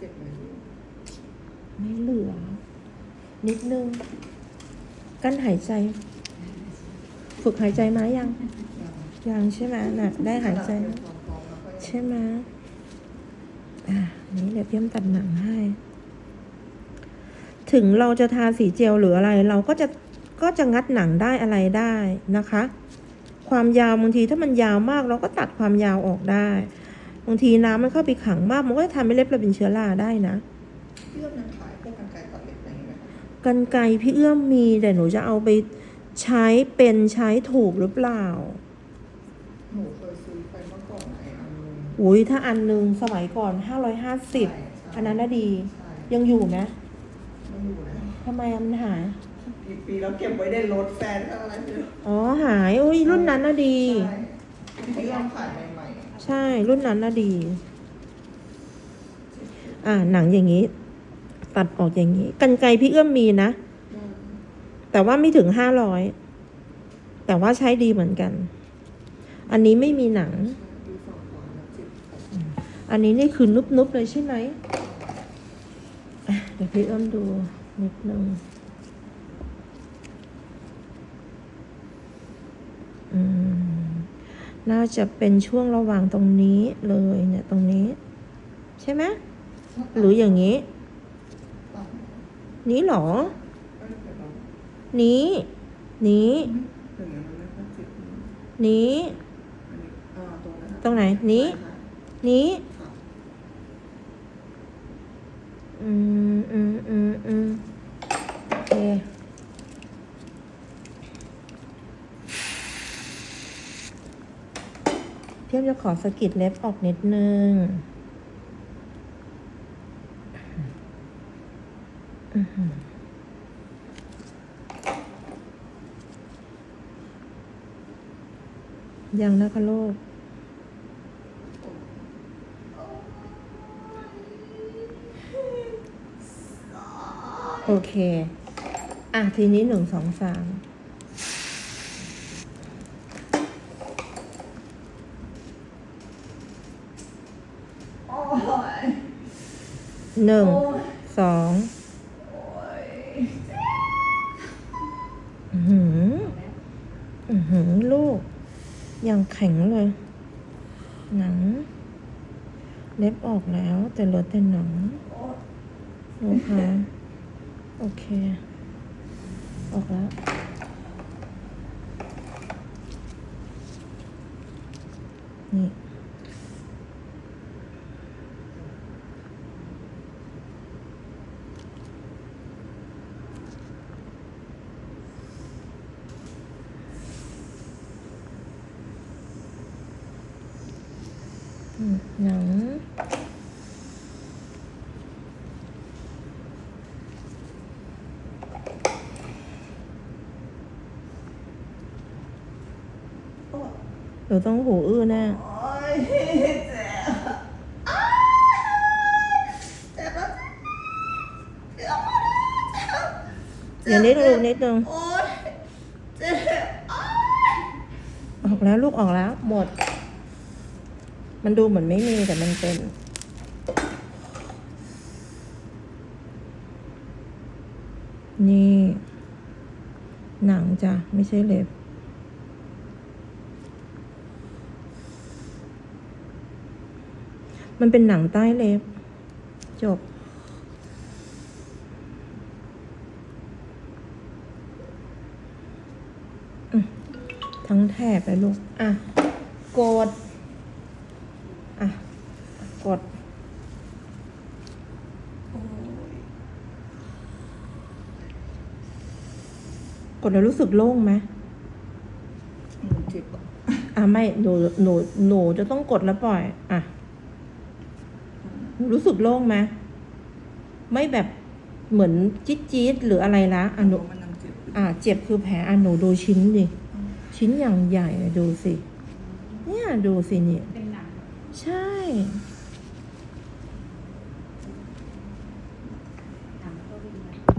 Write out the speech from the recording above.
เจ็บไหมไม่เหลือ นิดนึง กั้นหายใจ ฝึกหายใจมายัง ยังใช่ไหมน่ะ ได้หายใจใช่ไหมอะนี่เดี๋ยวเตรียมตัดหนังให้ ถึงเราจะทาสีเจลหรืออะไร เราก็จะก็จะงัดหนังได้อะไรได้นะคะ ความยาวบางทีถ้ามันยาวมากเราก็ตัดความยาวออกได้ บางทีน้ำมันเข้าไปขังมาก มันก็จะทำให้เล็บเราเป็นเชื้อราได้นะเลือดยังขายพวกกันไกรตัดเล็บอะไรอย่างเงี้ยไหมคะกันไกรพี่เอื้อมมีแต่หนูจะเอาไปใช้เป็นใช้ถูกหรือเปล่าหนูเคยซื้อไปเมื่อก่อนไอ้อันนึงอุ้ยถ้าอันหนึ่งสมัยก่อน550ใช่ใช่อันนั้นน่ะดีใช่ยังอยู่ไหมไม่อยู่นะทำไมอะมันหายกี่ปีแล้วเก็บไว้ในรถแฟนก็อะไรไม่รู้อ๋อหายอุ้ยรุ่นนั้นน่ะดีใช่ที่เราขายใหม่ ใช่รุ่นนั้นน่ะดี อ่า หนังอย่างนี้ ตัดออกอย่างนี้ กันไกพี่เอื้อมมีนะ แต่ว่าไม่ถึงห้าร้อย แต่ว่าใช้ดีเหมือนกัน อันนี้ไม่มีหนัง อันนี้นี่คือนุบๆเลยใช่ไหมเดี๋ยวพี่เอื้อมดูนิดนึงอืม น่าจะเป็นช่วงระหว่างตรงนี้เลยเนี่ยตรงนี้ ใช่ไหมหรืออย่างนี้ตัดนี้เหรอเอ้ยแต่เรานี้ นี้อย่างเงี้ยมันไม่ค่อยเจ็บอันนี้นี้อ่าตรงนั้นตรงไหน นี้ นี้ค่ะอืมอืมอืมอืมโอเค เทีย มจะขอสกิดเล็บออกนิดนึงยังนะคะลูกโอเค อะ ทีนี้หนึ่งสองสาม โอ้ย หนึ่งโอ้ยสองโอ้ยอือหืออือหือลูก ยังแข็งเลย หนัง เล็บออกแล้วแต่เหลือแต่หนังลูกคะโอเค ออกแล้วนี่ หนังโอ้ยหนูต้องหูอื้อแน่โอ้ยเจ็บอ้ายเจ็บแล้วเจ็บเจ็บอย่านิดนึงนิดนึงโอ้ยเจ็บอ้ายออกแล้วลูกออกแล้ว หมด มันดูเหมือนไม่มีแต่มันเป็น นี่ หนังจ้ะ ไม่ใช่เล็บ มันเป็นหนังใต้เล็บ จบทั้งแถบเลยลูก อะ กด กดกดแล้วรู้สึกโล่งไหมอืมเจ็บอะอะไม่หนูหนูหนูจะต้องกดแล้วปล่อย อะหนูรู้สึกโล่งไหมไม่แบบเหมือนจี๊ดจี๊ดๆหรืออะไรละอะหนูมันยังเจ็บอยู่อะเจ็บคือแผลอะหนูดูชิ้นดิ ชิ้นอย่างใหญ่ดูสิ เนี่ยดูสิเนี่ยเป็นหนังใช่